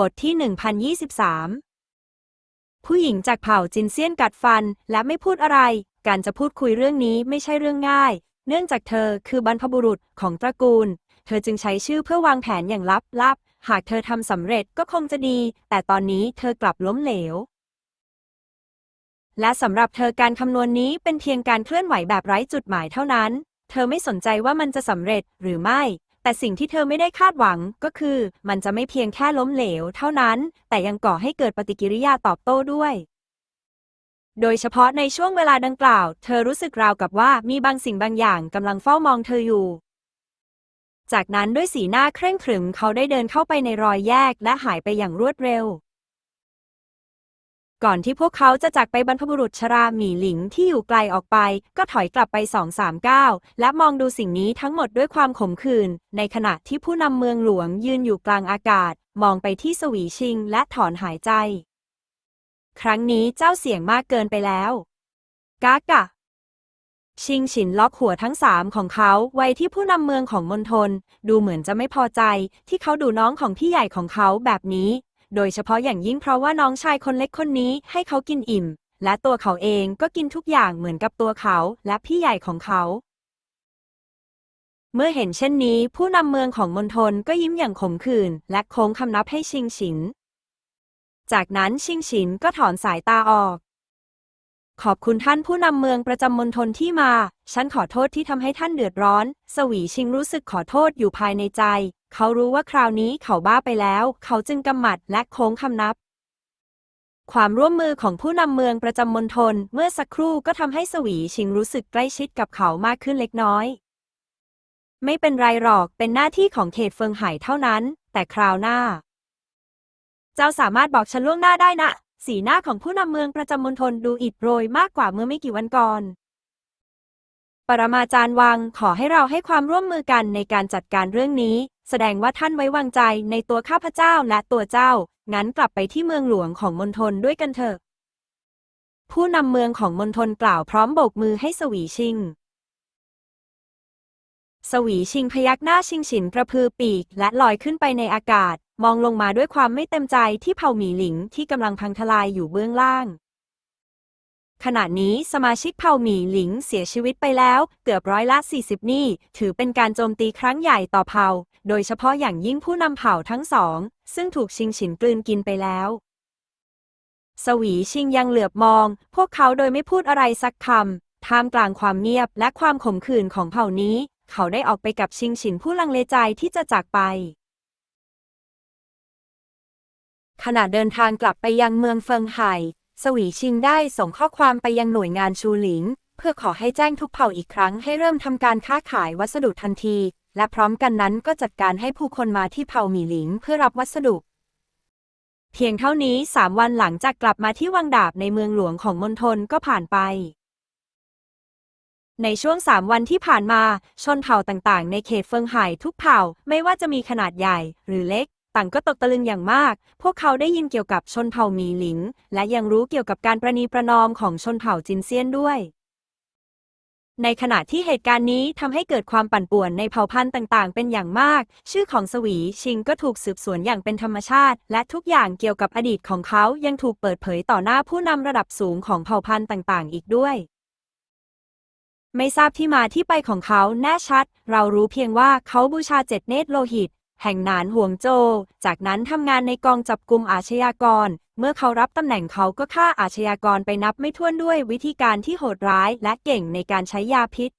บทที่ 1023 ผู้หญิงจากเผ่าจินเซียนกัดฟันและไม่พูดอะไร การจะพูดคุยเรื่องนี้ไม่ใช่เรื่องง่าย เนื่องจากเธอคือบรรพบุรุษของตระกูล เธอจึงใช้ชื่อเพื่อวางแผนอย่างลับๆหากเธอทำสำเร็จก็คงจะดี แต่ตอนนี้เธอกลับล้มเหลว และสำหรับเธอการคำนวณนี้เป็นเพียงการเคลื่อนไหวแบบไร้จุดหมายเท่านั้น เธอไม่สนใจว่ามันจะสำเร็จหรือไม่ แต่สิ่งที่เธอไม่ได้คาดหวังก็คือ มันจะไม่เพียงแค่ล้มเหลวเท่านั้น แต่ยังก่อให้เกิดปฏิกิริยาตอบโต้ด้วย โดยเฉพาะในช่วงเวลาดังกล่าว เธอรู้สึกราวกับว่ามีบางสิ่งบางอย่างกำลังเฝ้ามองเธออยู่ จากนั้นด้วยสีหน้าเคร่งขรึมเขาได้เดินเข้าไปในรอยแยกและหายไปอย่างรวดเร็ว ก่อนที่พวกเขาจะจากไปบรรพบุรุษชราหมี่หลิงที่อยู่ไกลออกไป ก็ถอยกลับไปสองสามก้าวและมองดูสิ่งนี้ทั้งหมดด้วยความขมขื่นในขณะที่ผู้นำเมืองหลวงยืนอยู่กลางอากาศ มองไปที่สวีชิงและถอนหายใจ ครั้งนี้เจ้าเสียงมากเกินไปแล้วกากะชิงฉินล็อกหัวทั้งสามของเขาไว้ที่ผู้นำเมืองของมณฑลดูเหมือนจะไม่พอใจ ที่เขาดูน้องของพี่ใหญ่ของเขาแบบนี้ โดยเฉพาะอย่างยิ่งเพราะว่าน้องชายคนเล็กคนนี้ให้เขากินอิ่ม และตัวเขาเองก็กินทุกอย่างเหมือนกับตัวเขาและพี่ใหญ่ของเขา เมื่อเห็นเช่นนี้ ผู้นำเมืองของมณฑลก็ยิ้มอย่างขมขื่นและโค้งคำนับให้ชิงฉิน จากนั้นชิงฉินก็ถอนสายตาออก ขอบคุณท่านผู้นำเมืองประจำมณฑลที่มา ฉันขอโทษที่ทำให้ท่านเดือดร้อน สวีชิงรู้สึกขอโทษอยู่ภายในใจ เขารู้ว่าคราวนี้เขาบ้าไปแล้ว เขาจึงกำหมัดและโค้งคำนับ ความร่วมมือของผู้นำเมืองประจำมณฑลเมื่อสักครู่ก็ทำให้สวีชิงรู้สึกใกล้ชิดกับเขามากขึ้นเล็กน้อย ไม่เป็นไรหรอก เป็นหน้าที่ของเขตเฟิงไห่เท่านั้น แต่คราวหน้า เจ้าสามารถบอกฉันล่วงหน้าได้นะ สีหน้าของผู้นำเมืองประจำมณฑลดูอิดโรยมากกว่าเมื่อไม่กี่วันก่อน ปรมาจารย์วังขอให้เราให้ความร่วมมือกันในการจัดการเรื่องนี้ แสดงว่าท่านไว้วางใจในตัวข้าพเจ้าและตัวเจ้า งั้นกลับไปที่เมืองหลวงของมณฑลด้วยกันเถอะ ผู้นำเมืองของมณฑลกล่าวพร้อมโบกมือให้สวีชิงสวีชิงพยักหน้าชิงฉินกระพือปีกและลอยขึ้นไปในอากาศ มองลงมาด้วยความไม่เต็มใจที่เผ่าหมีหลิงที่กำลังพังทลายอยู่เบื้องล่าง ขณะนี้สมาชิกเผ่าหมีหลิงเสียชีวิตไปแล้ว เกือบร้อยละ 40 นี่ ถือเป็นการโจมตีครั้งใหญ่ต่อเผ่า โดยเฉพาะอย่างยิ่งผู้นำเผ่าทั้งสอง ซึ่งถูกชิงฉินกลืนกินไปแล้วสวีชิงยังเหลือบมอง พวกเขาโดยไม่พูดอะไรสักคำท่ามกลางความเงียบและความขมขื่นของเผ่านี้ เขาได้ออกไปกับชิงฉินผู้ลังเลใจที่จะจากไป ขณะเดินทางกลับไปยังเมืองเฟิงไห่ สวีชิงได้ส่งข้อความไปยังหน่วยงานชูหลิง เพื่อขอให้แจ้งทุกเผ่าอีกครั้งให้เริ่มทำการค้าขายวัสดุทันที และพร้อมกันนั้นก็จัดการให้ผู้คนมาที่เผ่าหมี่หลิงเพื่อรับวัสดุเพียงเท่านี้สามวันหลังจากกลับมาที่วังดาบในเมืองหลวงของมณฑลก็ผ่านไป ในช่วงสามวันที่ผ่านมา ชนเผ่าต่างๆ ในเขตเฟิงไห่ทุกเผ่าไม่ว่าจะมีขนาดใหญ่หรือเล็ก ต่างก็ตกตะลึงอย่างมาก พวกเขาได้ยินเกี่ยวกับชนเผ่ามีหลิง และยังรู้เกี่ยวกับการประนีประนอมของชนเผ่าจินเซียนด้วย ในขณะที่เหตุการณ์นี้ทำให้เกิดความปั่นป่วนในเผ่าพันธุ์ต่างๆ เป็นอย่างมาก ชื่อของสวีชิงก็ถูกสืบสวนอย่างเป็นธรรมชาติ และทุกอย่างเกี่ยวกับอดีตของเขายังถูกเปิดเผยต่อหน้าผู้นำระดับสูงของเผ่าพันธุ์ต่างๆ อีกด้วยไม่ทราบที่มาที่ไปของเขาแน่ชัด เรารู้เพียงว่าเขาบูชาเจ็ดเนตรโลหิต แห่งหนานห่วงโจวจากนั้นทำงานในกองจับกลุ่มอาชญากร เมื่อเขารับตำแหน่งเขาก็ฆ่าอาชญากรไปนับไม่ถ้วนด้วยวิธีการที่โหดร้ายและเก่งในการใช้ยาพิษ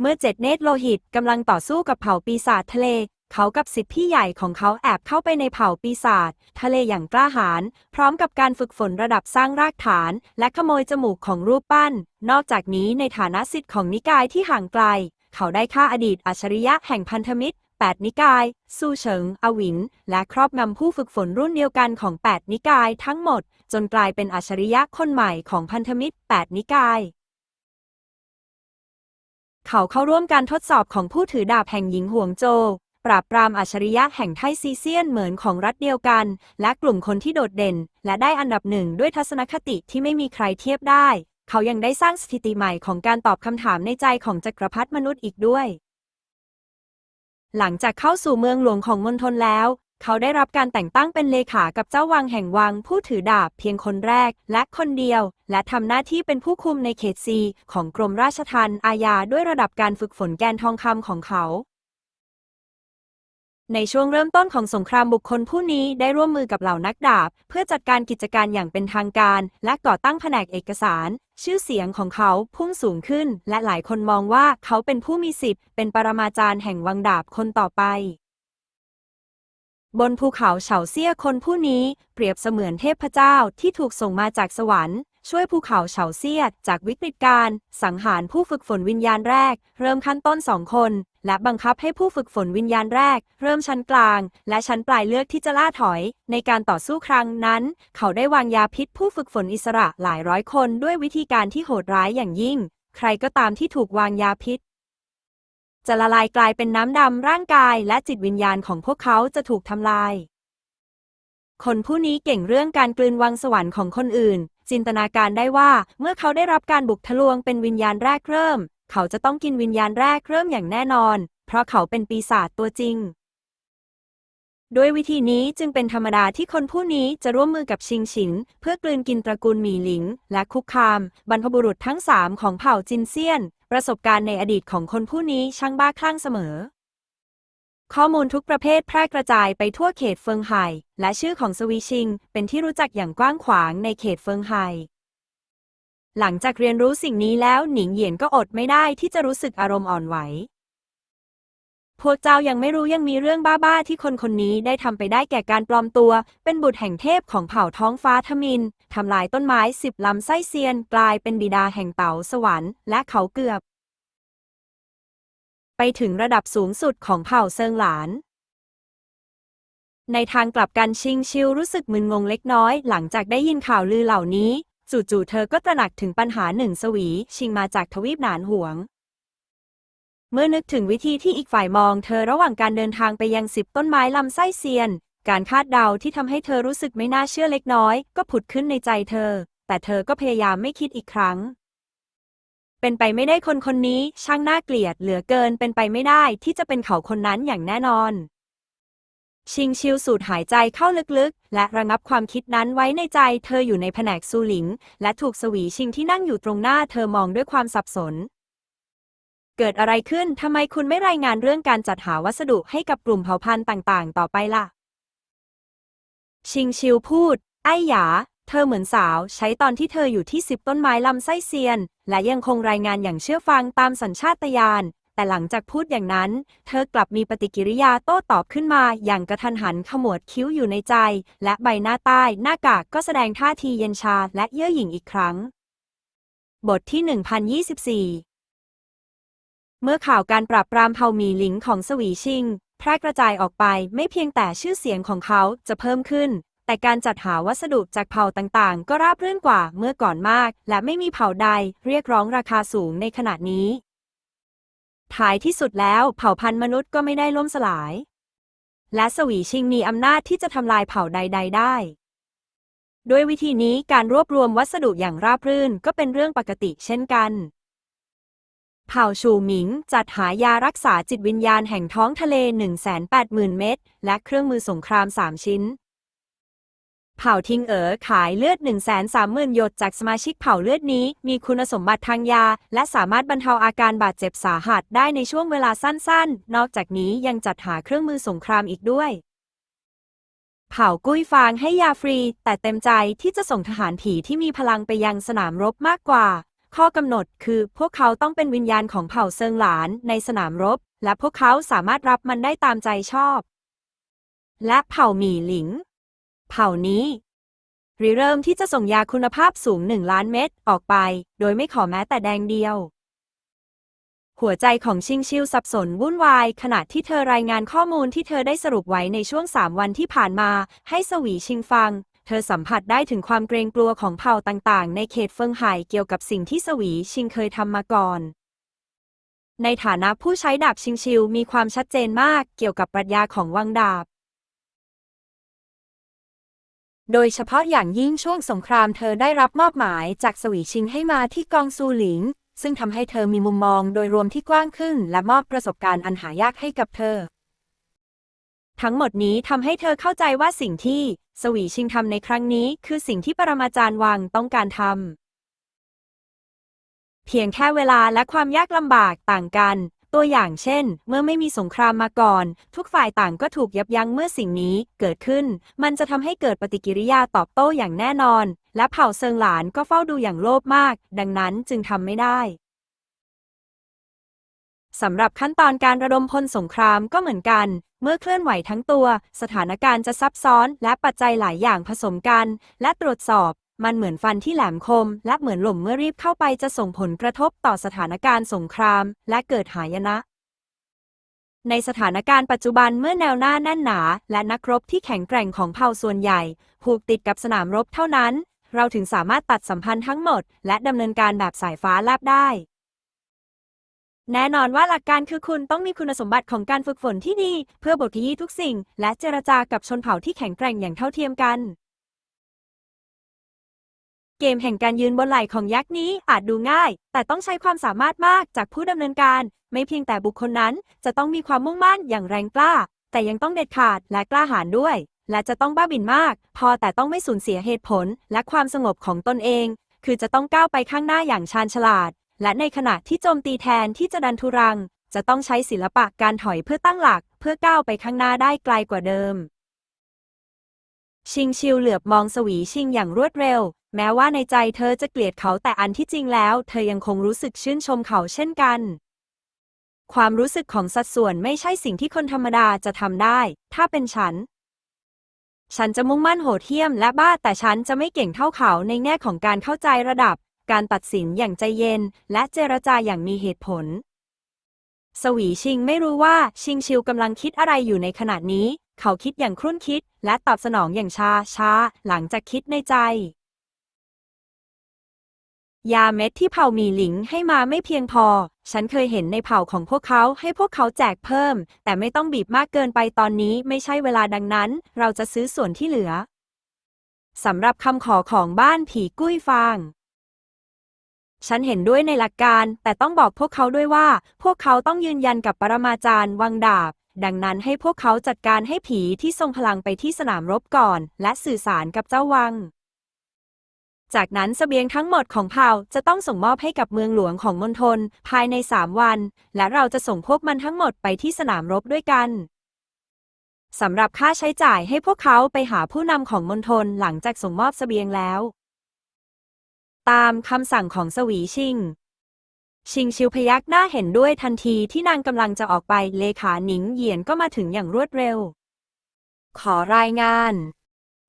เมื่อเจ็ดเนตรโลหิตกำลังต่อสู้กับเผ่าปีศาจทะเลเขากับสิทธิพี่ใหญ่ของเขาแอบเข้าไปในเผ่าปีศาจทะเลอย่างกล้าหาญพร้อมกับการฝึกฝนระดับสร้างรากฐาน และขโมยจมูกของรูปปั้น นอกจากนี้ในฐานะสิทธิ์ของนิกายที่ห่างไกล เขาได้ฆ่าอดีตอัจฉริยะแห่งพันธมิตร 8 นิกาย ซูเฉิง อวิน และครอบงำผู้ฝึกฝนรุ่นเดียวกันของ 8 นิกายทั้งหมด จนกลายเป็นอัจฉริยะคนใหม่ของพันธมิตร 8 นิกาย เขาเข้าร่วมการทดสอบของผู้ถือดาบแห่งหญิงห่วงโจปราบปรามอัจฉริยะแห่งไทซีเซียนเหมือนของรัฐเดียวกัน และกลุ่มคนที่โดดเด่น และได้อันดับหนึ่งด้วยทัศนคติที่ไม่มีใครเทียบได้ เขายังได้สร้างสถิติใหม่ของการตอบคำถามในใจของจักรพรรดิมนุษย์อีกด้วย หลังจากเข้าสู่เมืองหลวงของมณฑลแล้ว เขาได้รับการแต่งตั้งเป็นเลขากับเจ้าวังแห่งวังผู้ถือดาบเพียงคนแรกและคนเดียว และทำหน้าที่เป็นผู้คุมในเขตซีของกรมราชทัณฑ์อาญาด้วยระดับการฝึกฝนแกนทองคำของเขา ในช่วงเริ่มต้นของสงครามบุคคลผู้นี้ได้ร่วมมือกับเหล่านักดาบ เพื่อจัดการกิจการอย่างเป็นทางการ และก่อตั้งแผนกเอกสาร ชื่อเสียงของเขาพุ่งสูงขึ้น และหลายคนมองว่าเขาเป็นผู้มีสิทธิ์เป็นปรมาจารย์แห่งวังดาบคนต่อไป บนภูเขาเฉาเซี่ยคนผู้นี้เปรียบเสมือนเทพเจ้าที่ถูกส่งมาจากสวรรค์ช่วยภูเขาเฉาเซี่ยจากวิกฤตการ สังหารผู้ฝึกฝนวิญญาณแรก เริ่มขั้นต้นสองคน และบังคับให้ผู้ฝึกฝนวิญญาณแรก เริ่มชั้นกลาง และชั้นปลายเลือกที่จะล่าถอย ในการต่อสู้ครั้งนั้น เขาได้วางยาพิษผู้ฝึกฝนอิสระหลายร้อยคนด้วยวิธีการที่โหดร้ายอย่างยิ่ง ใครก็ตามที่ถูกวางยาพิษ จะละลายกลายเป็นน้ำดำร่างกายและจิตวิญญาณของพวกเขาจะถูกทำลาย คนผู้นี้เก่งเรื่องการกลืนวังสวรรค์ของคนอื่นจินตนาการได้ว่าเมื่อเขาได้รับการบุกทะลวงเป็นวิญญาณแรกเริ่ม เขาจะต้องกินวิญญาณแรกเริ่มอย่างแน่นอน เพราะเขาเป็นปีศาจตัวจริง ด้วยวิธีนี้จึงเป็นธรรมดาที่คนผู้นี้จะร่วมมือกับชิงฉิน เพื่อกลืนกินตระกูลหมีหลิง และคุกคาม บรรพบุรุษทั้งสามของเผ่าจินเซียน ประสบการณ์ในอดีตของคนผู้นี้ช่างบ้าคลั่งเสมอ ข้อมูลทุกประเภทแพร่กระจายไปทั่วเขตเฟิงไห่และชื่อของสวีชิง เป็นที่รู้จักอย่างกว้างขวางในเขตเฟิงไห่ หลังจากเรียนรู้สิ่งนี้แล้วหนิงเหยียนก็อดไม่ได้ที่จะรู้สึกอารมณ์อ่อนไหว พวกเจ้ายังไม่รู้ยังมีเรื่องบ้าๆ ที่คนคนนี้ได้ทำไปได้แก่การปลอมตัว เป็นบุตรแห่งเทพของเผ่าท้องฟ้าทมินทำลายต้นไม้สิบลำไส้เซียน กลายเป็นบิดาแห่งเต๋าสวรรค์และเขาเกือบ ไปถึงระดับสูงสุดของเผ่าเซิงหลานในทางกลับกันชิงชิวรู้สึกมึนงงเล็กน้อย หลังจากได้ยินข่าวลือเหล่านี้ จู่ๆเธอก็ตระหนักถึงปัญหาหนึ่งสวี ชิงมาจากทวีปหนานหวง เมื่อนึกถึงวิธีที่อีกฝ่ายมอง เธอระหว่างการเดินทางไปยังสิบต้นไม้ลำไส้เซียน การคาดเดาที่ทำให้เธอรู้สึกไม่น่าเชื่อเล็กน้อย ก็ผุดขึ้นในใจเธอ แต่เธอก็พยายามไม่คิดอีกครั้ง เป็นไปไม่ได้คนคนนี้ ช่างน่าเกลียดเหลือเกินเป็นไปไม่ได้ที่จะเป็นเขาคนนั้นอย่างแน่นอนชิงชิวสูดหายใจเข้าลึก และระงับความคิดนั้นไว้ในใจเธออยู่ในแผนกซูหลิง และถูกสวีชิงที่นั่งอยู่ตรงหน้าเธอมองด้วยความสับสน เกิดอะไรขึ้นทำไมคุณไม่รายงานเรื่องการจัดหาวัสดุให้กับกลุ่มเผ่าพันธุ์ต่างๆ ต่อไปล่ะ ชิงชิวพูด ไอ้หยา เธอเหมือนสาวใช้ตอนที่เธออยู่ที่สิบต้นไม้ลำไส้เซียน และยังคงรายงานอย่างเชื่อฟังตามสัญชาตญาณ แต่หลังจากพูดอย่างนั้น เธอกลับมีปฏิกิริยาโต้ตอบขึ้นมาอย่างกระทันหันขมวดคิ้วอยู่ในใจ และใบหน้าใต้หน้ากากก็แสดงท่าทีเย็นชาและเย่อหยิ่งอีกครั้ง บทที่ 1024 เมื่อข่าวการปราบปรามเผาหมีหลิงของสวีชิง แพร่กระจายออกไปไม่เพียงแต่ชื่อเสียงของเขาจะเพิ่มขึ้นแต่การจัดหาวัสดุจากเผ่าต่างๆ ก็ราบรื่นกว่าเมื่อก่อนมาก และไม่มีเผ่าใดเรียกร้องราคาสูงในขณะนี้ ท้ายที่สุดแล้วเผ่าพันธุ์มนุษย์ก็ไม่ได้ล่มสลาย และสวีชิงมีอำนาจที่จะทำลายเผ่าใด ๆ ได้ด้วยวิธีนี้การรวบรวมวัสดุอย่างราบรื่นก็เป็นเรื่องปกติเช่นกัน เผ่าชูหมิงจัดหายารักษาจิตวิญญาณแห่งท้องทะเล 180,000 เม็ดและเครื่องมือสงคราม 3 ชิ้น เผ่าทิงเอ๋อขายเลือด 130,000 หยดจากสมาชิกเผ่าเลือดนี้ มีคุณสมบัติทางยา และสามารถบรรเทาอาการบาดเจ็บสาหัสได้ในช่วงเวลาสั้นๆ นอกจากนี้ยังจัดหาเครื่องมือสงครามอีกด้วย เผ่ากุ้ยฟางให้ยาฟรี แต่เต็มใจที่จะส่งทหารผีที่มีพลังไปยังสนามรบมากกว่า ข้อกำหนดคือพวกเขาต้องเป็นวิญญาณของเผ่าเซิงหลานในสนามรบ และพวกเขาสามารถรับมันได้ตามใจชอบ และเผ่าหมี่หลิง เผ่านี้ริเริ่มที่จะส่งยาคุณภาพสูงหนึ่งล้านเม็ดออกไป โดยไม่ขอแม้แต่แดงเดียว หัวใจของชิงชิวสับสนวุ่นวาย ขณะที่เธอรายงานข้อมูลที่เธอได้สรุปไว้ในช่วงสามวันที่ผ่านมา ให้สวีชิงฟัง เธอสัมผัสได้ถึงความเกรงกลัวของเผ่าต่างๆ ในเขตเฟิงไห่เกี่ยวกับสิ่งที่สวีชิงเคยทำมาก่อนในฐานะผู้ใช้ดาบชิงชิวมีความชัดเจนมากเกี่ยวกับปรัชญาของวังดาบ โดยเฉพาะอย่างยิ่งช่วงสงครามเธอได้รับมอบหมายจากสวีชิงให้มาที่กองซูหลิง ซึ่งทำให้เธอมีมุมมองโดยรวมที่กว้างขึ้น และมอบประสบการณ์อันหายากให้กับเธอ ทั้งหมดนี้ทำให้เธอเข้าใจว่าสิ่งที่สวีชิงทำในครั้งนี้ คือสิ่งที่ปรมาจารย์วังต้องการทำเพียงแค่เวลาและความยากลำบากต่างกัน ตัวอย่างเช่น เมื่อไม่มีสงครามมาก่อน ทุกฝ่ายต่างก็ถูกยับยั้งเมื่อสิ่งนี้เกิดขึ้น มันจะทำให้เกิดปฏิกิริยาตอบโต้อย่างแน่นอน และเผ่าเซิงหลานก็เฝ้าดูอย่างโลภมาก ดังนั้นจึงทำไม่ได้สำหรับขั้นตอนการระดมพลสงครามก็เหมือนกัน เมื่อเคลื่อนไหวทั้งตัว สถานการณ์จะซับซ้อนและปัจจัยหลายอย่างผสมกัน และตรวจสอบ มันเหมือนฟันที่แหลมคม และเหมือนหล่มเมื่อรีบเข้าไปจะส่งผลกระทบต่อสถานการณ์สงคราม และเกิดหายนะ ในสถานการณ์ปัจจุบันเมื่อแนวหน้าแน่นหนา และนักรบที่แข็งแกร่งของเผ่าส่วนใหญ่ ผูกติดกับสนามรบเท่านั้น เราถึงสามารถตัดสัมพันธ์ทั้งหมด และดำเนินการแบบสายฟ้าแลบได้แน่นอนว่าหลักการคือคุณต้องมีคุณสมบัติของการฝึกฝนที่ดี เพื่อบทขยี้ทุกสิ่ง และเจรจากับชนเผ่าที่แข็งแกร่งอย่างเท่าเทียมกัน เกมแห่งการยืนบนไหล่ของยักษ์นี้อาจดูง่าย แต่ต้องใช้ความสามารถมากจากผู้ดำเนินการ ไม่เพียงแต่บุคคลนั้น จะต้องมีความมุ่งมั่นอย่างแรงกล้า แต่ยังต้องเด็ดขาดและกล้าหาญด้วย และจะต้องบ้าบิ่นมาก พอแต่ต้องไม่สูญเสียเหตุผลและความสงบของตนเอง คือจะต้องก้าวไปข้างหน้าอย่างชาญฉลาด และในขณะที่โจมตีแทนที่จะดันทุรัง จะต้องใช้ศิลปะการถอยเพื่อตั้งหลัก เพื่อก้าวไปข้างหน้าได้ไกลกว่าเดิม ชิงชิวเหลือบมองสวีชิงอย่างรวดเร็ว แม้ว่าในใจเธอจะเกลียดเขาแต่อันที่จริงแล้ว เธอยังคงรู้สึกชื่นชมเขาเช่นกัน ความรู้สึกของสัดส่วนไม่ใช่สิ่งที่คนธรรมดาจะทำได้ ถ้าเป็นฉัน ฉันจะมุ่งมั่นโหดเหี้ยมและบ้าแต่ฉันจะไม่เก่งเท่าเขาในแง่ของการเข้าใจระดับ การตัดสินอย่างใจเย็น และเจรจาอย่างมีเหตุผล สวีชิงไม่รู้ว่าชิงชิวกำลังคิดอะไรอยู่ในขณะนี้ เขาคิดอย่างครุ่นคิด และตอบสนองอย่างช้าช้าหลังจากคิดในใจ ยาเม็ดที่เผ่ามีหลิงให้มาไม่เพียงพอ ฉันเคยเห็นในเผ่าของพวกเขาให้พวกเขาแจกเพิ่ม แต่ไม่ต้องบีบมากเกินไปตอนนี้ไม่ใช่เวลาดังนั้น เราจะซื้อส่วนที่เหลือสำหรับคำขอของบ้านผีกุ้ยฟาง ฉันเห็นด้วยในหลักการ แต่ต้องบอกพวกเขาด้วยว่า พวกเขาต้องยืนยันกับปรมาจารย์วังดาบ ดังนั้นให้พวกเขาจัดการให้ผีที่ทรงพลังไปที่สนามรบก่อน และสื่อสารกับเจ้าวัง จากนั้นเสบียงทั้งหมดของเผ่าจะต้องส่งมอบให้กับเมืองหลวงของมณฑลภายในสามวัน และเราจะส่งพวกมันทั้งหมดไปที่สนามรบด้วยกันสำหรับค่าใช้จ่ายให้พวกเขาไปหาผู้นำของมณฑลหลังจากส่งมอบเสบียงแล้ว ตามคำสั่งของสวีชิง ชิงชิวพยักหน้าเห็นด้วยทันทีที่นางกำลังจะออกไปเลขาหนิงเหยียนก็มาถึงอย่างรวดเร็ว ขอรายงาน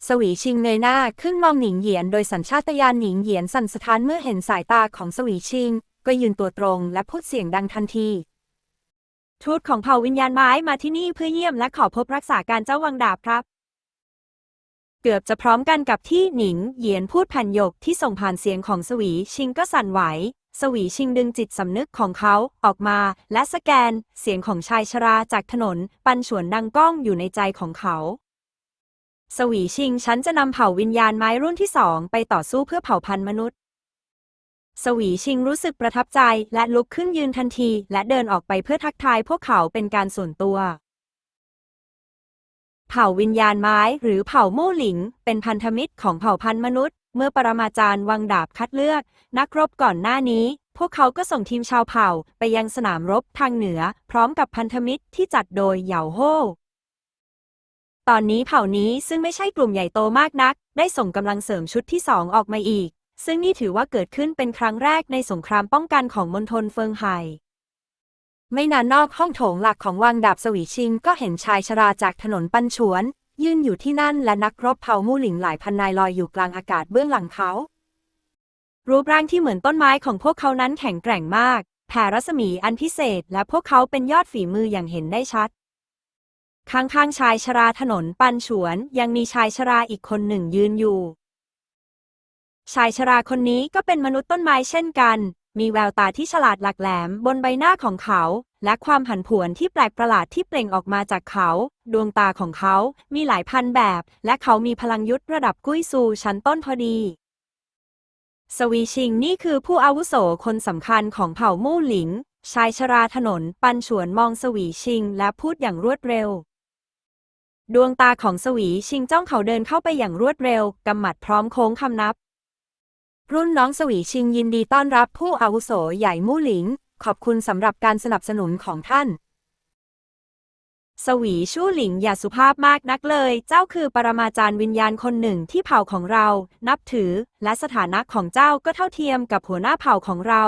สวีชิงเงยหน้าขึ้นมองหนิงเหยียนโดยสัญชาตญาณหนิงเหยียนสั่นสะท้านเมื่อเห็นสายตาของสวีชิง ก็ยืนตัวตรงและพูดเสียงดังทันทีทูตของเผ่าวิญญาณไม้มาที่นี่เพื่อเยี่ยมและขอพบรักษาการเจ้าวังดาบครับ เกือบจะพร้อมกันกับที่หนิงเหยียนพูดแผ่นหยกที่ส่งผ่านเสียงของสวีชิงก็สั่นไหว สวีชิงดึงจิตสำนึกของเขาออกมา และสแกน เสียงของชายชราจากถนน ปันฉวนดังก้องอยู่ในใจของเขา สวีชิงฉันจะนำเผ่าวิญญาณไม้รุ่นที่สองไปต่อสู้เพื่อเผ่าพันธุ์มนุษย์ สวีชิงรู้สึกประทับใจและลุกขึ้นยืนทันที และเดินออกไปเพื่อทักทายพวกเขาเป็นการส่วนตัว เผ่าวิญญาณไม้หรือเผ่ามู่หลิง เป็นพันธมิตรของเผ่าพันธุ์มนุษย์ เมื่อปรมาจารย์วังดาบคัดเลือก นักรบก่อนหน้านี้ พวกเขาก็ส่งทีมชาวเผ่าไปยังสนามรบทางเหนือ พร้อมกับพันธมิตรที่จัดโดยเหยาโฮ ตอนนี้เผ่านี้ซึ่งไม่ใช่กลุ่มใหญ่โตมากนัก ได้ส่งกำลังเสริมชุดที่สองออกมาอีก ซึ่งนี่ถือว่าเกิดขึ้นเป็นครั้งแรกในสงครามป้องกันของมณฑลเฟิงไห่ไม่นานนอกห้องโถงหลักของวังดาบสวีชิง ก็เห็นชายชราจากถนนปันฉวน ยืนอยู่ที่นั่นและนักรบเผ่ามู่หลิงหลายพันนายลอยอยู่กลางอากาศเบื้องหลังเขา รูปร่างที่เหมือนต้นไม้ของพวกเขานั้นแข็งแกร่งมาก แผ่รัศมีอันพิเศษ และพวกเขาเป็นยอดฝีมืออย่างเห็นได้ชัด ข้างๆชายชราถนนปันฉวน ยังมีชายชราอีกคนหนึ่งยืนอยู่ ชายชราคนนี้ก็เป็นมนุษย์ต้นไม้เช่นกัน มีแววตาที่ฉลาดหลักแหลมบนใบหน้าของเขา และความผันผวนที่แปลกประหลาดที่เปล่งออกมาจากเขา ดวงตาของเขา มีหลายพันแบบ และเขามีพลังยุทธระดับกุ้ยซูชั้นต้นพอดีสวีชิงนี่คือผู้อาวุโสคนสำคัญของเผ่ามู่หลิง ชายชราถนน ปันฉวนมองสวีชิงและพูดอย่างรวดเร็ว ดวงตาของสวีชิงจ้องเขาเดินเข้าไปอย่างรวดเร็ว กำหมัดพร้อมโค้งคำนับ รุ่นน้องสวีชิงยินดีต้อนรับผู้อาวุโสใหญ่มู่หลิง ขอบคุณสำหรับการสนับสนุนของท่าน สวีชู่หลิงอย่าสุภาพมากนักเลย เจ้าคือปรมาจารย์วิญญาณคนหนึ่งที่เผ่าของเรา นับถือ และสถานะของเจ้าก็เท่าเทียมกับหัวหน้าเผ่าของเรา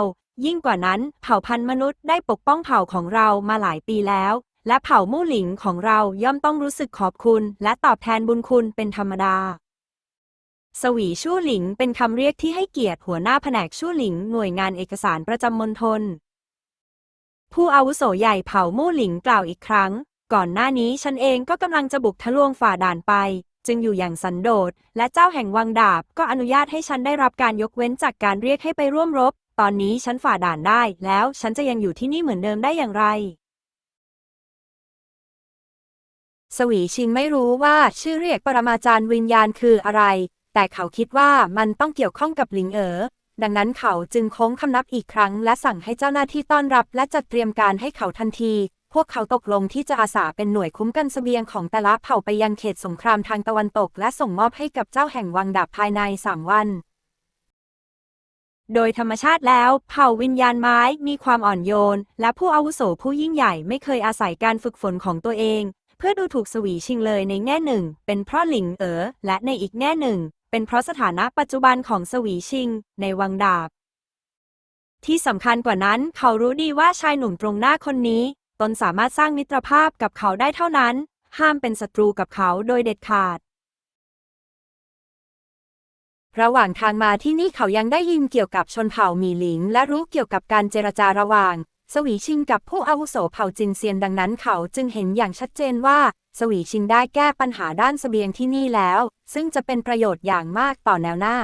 ยิ่งกว่านั้น เผ่าพันธุ์มนุษย์ได้ปกป้องเผ่าของเรามาหลายปีแล้ว และเผ่ามู่หลิงของเราย่อมต้องรู้สึกขอบคุณ และตอบแทนบุญคุณเป็นธรรมดา สวีชู่หลิงเป็นคำเรียกที่ให้เกียรติหัวหน้าแผนกชู่หลิงหน่วยงานเอกสารประจำมณฑล ผู้อาวุโสใหญ่เผ่ามู่หลิงกล่าวอีกครั้ง ก่อนหน้านี้ฉันเองก็กำลังจะบุกทะลวงฝ่าด่านไป จึงอยู่อย่างสันโดษ และเจ้าแห่งวังดาบก็อนุญาตให้ฉันได้รับการยกเว้นจากการเรียกให้ไปร่วมรบ ตอนนี้ฉันฝ่าด่านได้ แล้วฉันจะยังอยู่ที่นี่เหมือนเดิมได้อย่างไร สวีชิงไม่รู้ว่าชื่อเรียกปรมาจารย์วิญญาณคืออะไร แต่เขาคิดว่ามันต้องเกี่ยวข้องกับหลิงเอ๋อ ดังนั้นเขาจึงโค้งคำนับอีกครั้ง และสั่งให้เจ้าหน้าที่ต้อนรับ และจัดเตรียมการให้เขาทันที พวกเขาตกลงที่จะอาสาเป็นหน่วยคุ้มกันเสบียงของแต่ละเผ่าไปยังเขตสงครามทางตะวันตก และส่งมอบให้กับเจ้าแห่งวังดาบภายในสามวัน โดยธรรมชาติแล้ว เผ่าวิญญาณไม้มีความอ่อนโยน และผู้อาวุโสผู้ยิ่งใหญ่ไม่เคยอาศัยการฝึกฝนของตัวเอง พื่อดูถูกสวีชิงเลยในแง่หนึ่ง เป็นเพราะหลิงเอ๋อและในอีกแง่หนึ่ง เป็นเพราะสถานะปัจจุบันของสวีชิง ในวังดาบ ที่สำคัญกว่านั้นเขารู้ดีว่าชายหนุ่มตรงหน้าคนนี้ ตนสามารถสร้างมิตรภาพกับเขาได้เท่านั้น ห้ามเป็นศัตรูกับเขาโดยเด็ดขาด ระหว่างทางมาที่นี่เขายังได้ยินเกี่ยวกับชนเผ่ามีหลิง และรู้เกี่ยวกับการเจรจาระหว่าง สวีชิงกับผู้อาวุโสเผ่าจินเซียนดังนั้นเขาจึงเห็นอย่างชัดเจนว่า สวีชิงได้แก้ปัญหาด้านเสบียงที่นี่แล้ว ซึ่งจะเป็นประโยชน์อย่างมากต่อแนวหน้า